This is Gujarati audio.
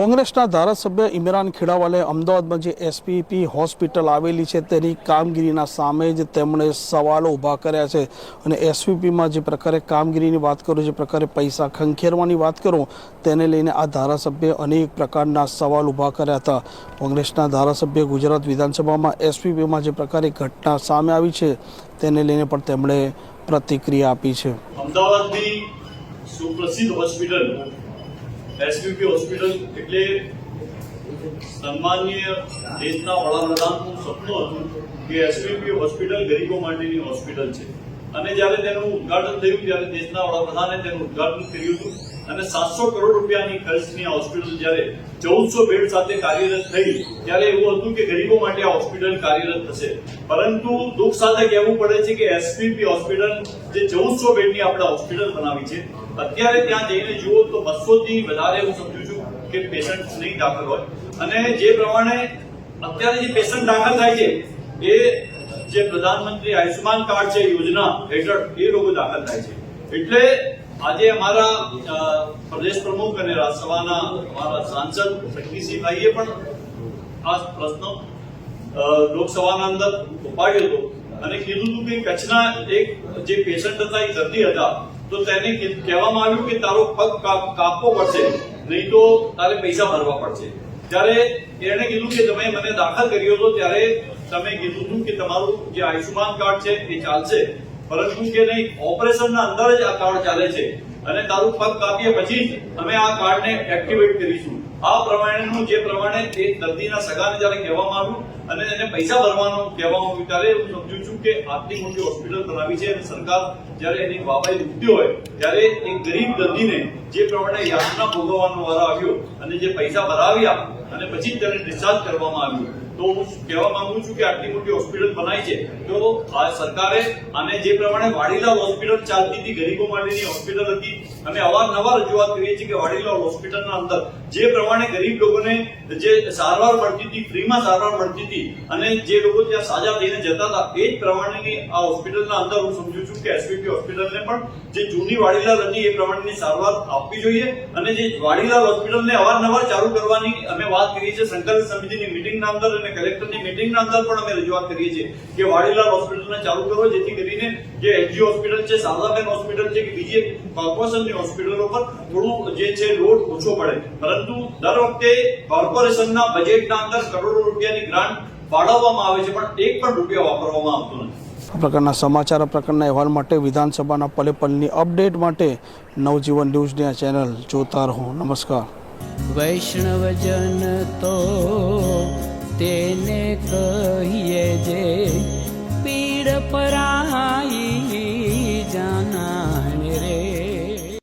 કોંગ્રેસના ધારાસભ્ય ઇમરાન ખેડાવાલે અમદાવાદમાં જે એસપીપી હોસ્પિટલ આવેલી છે તેની કામગીરીના સામે જ તેમણે સવાલો ઊભા કર્યા છે. અને એસપીપીમાં જે પ્રકારે કામગીરીની વાત કરું, જે પ્રકારે પૈસા ખંખેરવાની વાત કરું, તેને લઈને આ ધારાસભ્ય અનેક પ્રકારના સવાલ ઊભા કર્યા હતા. કોંગ્રેસના ધારાસભ્ય ગુજરાત વિધાનસભામાં એસપીપીમાં જે પ્રકારે ઘટના સામે આવી છે, તેને લઈને પણ તેમણે પ્રતિક્રિયા આપી છે. અમદાવાદની સુપ્રસિદ્ધ હોસ્પિટલ એસવીપી હોસ્પિટલ એટલે સન્માનીય દેશના વડાપ્રધાનનું સપનું હતું કે એસવીપી હોસ્પિટલ ગરીબો માટેની હોસ્પિટલ છે. અને જ્યારે તેનું ઉદ્ઘાટન થયું, ત્યારે દેશના વડાપ્રધાને તેનું ઉદ્ઘાટન કર્યું હતું. અને સાતસો કરોડ રૂપિયાની ખર્ચની આ હોસ્પિટલ જ્યારે ચૌદસો બેડ સાથે કાર્યરત થઈ, ત્યારે એવું હતું કે ગરીબો માટે આ હોસ્પિટલ કાર્યરત થશે. પરંતુ દુઃખ સાથે કહેવું પડે છે કે એસપીપી હોસ્પિટલ જે ચૌદસો બેડની આપણે હોસ્પિટલ બનાવી છે, અત્યારે ત્યાં જઈને જુઓ તો બસો થી વધારે હું સમજુ છું કે પેશન્ટ નહીં દાખલ હોય. અને જે પ્રમાણે અત્યારે જે પેશન્ટ દાખલ થાય છે, એ જે પ્રધાનમંત્રી આયુષ્યમાન કાર્ડ છે, યોજના હેઠળ એ લોકો દાખલ થાય છે. એટલે આજે અમારા પ્રદેશ પ્રમુખ અને રાજ્યસભાના અમારા સાંસદ શક્તિસિંહભાઈએ પણ આ પ્રશ્ન લોકસભાના અંદર ઉપાડ્યો હતો અને કીધું હતું કે કચ્છના એક જે પેશન્ટ હતા એ દર્દી હતા, તો તેને કહેવામાં આવ્યું કે તારો પગ કાપ- કાપવો પડશે, નહીં તો તારે પૈસા ભરવા પડશે. ત્યારે એણે કીધું કે તમે મને દાખલ કર્યો હતો, ત્યારે તમે કીધું હતું કે તમારું જે આયુષ્યમાન કાર્ડ છે એ ચાલશે. પરંતુ કે નહીં? ઓપરેશનના અંદર જ આ કાર્ડ ચાલે છે અને તારું પગ કાપીએ પછી જ અમે આ કાર્ડને એક્ટિવેટ કરીશું. આ પ્રમાણેનું જે પ્રમાણે તે દર્દીના સગાને જ્યારે કહેવામાં આવ્યું અને એને પૈસા ભરવાનું કહેવામાં આવ્યું, ત્યારે હું સમજુ છું કે આટલી મોટી હોસ્પિટલ બનાવી છે અને સરકાર જ્યારે એની વાવાઈ લૂંટતી હોય, ત્યારે એક ગરીબ દર્દીને જે પ્રમાણે યાતના ભોગવવાનો વારો આવ્યો અને જે પૈસા ભરાવ્યા અને પછી તેને ડિસ્ચાર્જ કરવામાં આવ્યું. તો હું કહેવા માંગુ છું કે આટલી મોટી હોસ્પિટલ બનાવી છે. તો સરકારે અને જે પ્રમાણે વાડીલાલ હોસ્પિટલ ચાલતી હતી, ગરીબો માટેની હોસ્પિટલ હતી, અમે અવારનવાર રજૂઆત કરીએ છીએ કે વાડીલાલ હોસ્પિટલના અંદર જે પ્રમાણે ગરીબ લોકોને જે સારવાર મળતી હતી, ફ્રીમાં સારવાર મળતી હતી અને જે લોકો ત્યાં સાજા થઈને જતા હતા, એ જ પ્રમાણેની આ હોસ્પિટલના અંદર હું સમજુ છું કે એસવીપી હોસ્પિટલને પણ જે જૂની વાડીલાલ હતી, એ પ્રમાણેની સારવાર આપવી જોઈએ અને જે વાડીલાલ હોસ્પિટલને અવારનવાર ચાલુ કરવાની અમે વાત કરીએ છીએ, સંકલન સમિતિની મિટિંગના અંદર અને કલેક્ટરની મીટિંગના અંદર પણ અમે રજૂઆત કરીએ છીએ કે વાડીલાલ હોસ્પિટલને ચાલુ કરો જેથી કરીને જે એચજી હોસ્પિટલ છે શારદાબેન હોસ્પિટલ છે કે બીજી કોર્પોરેશનની હોસ્પિટલો પર થોડું જે છે લોડ ઓછો પડે. પરંતુ દર વખતે કોર્પોરેશનના બજેટના અંદર કરોડો રૂપિયાની ગ્રાન્ટ ફાળવવામાં આવે છે પણ એક પણ રૂપિયા વાપરવામાં આવતો નથી. આ પ્રકારના સમાચાર પ્રકારના અહેવાલ માટે વિધાનસભાના પલે પલની અપડેટ માટે નવજીવન ન્યૂઝની આ ચેનલ જોતા રહો. નમસ્કાર. વૈષ્ણવજન તો તેને કહીએ જે પીડ પરા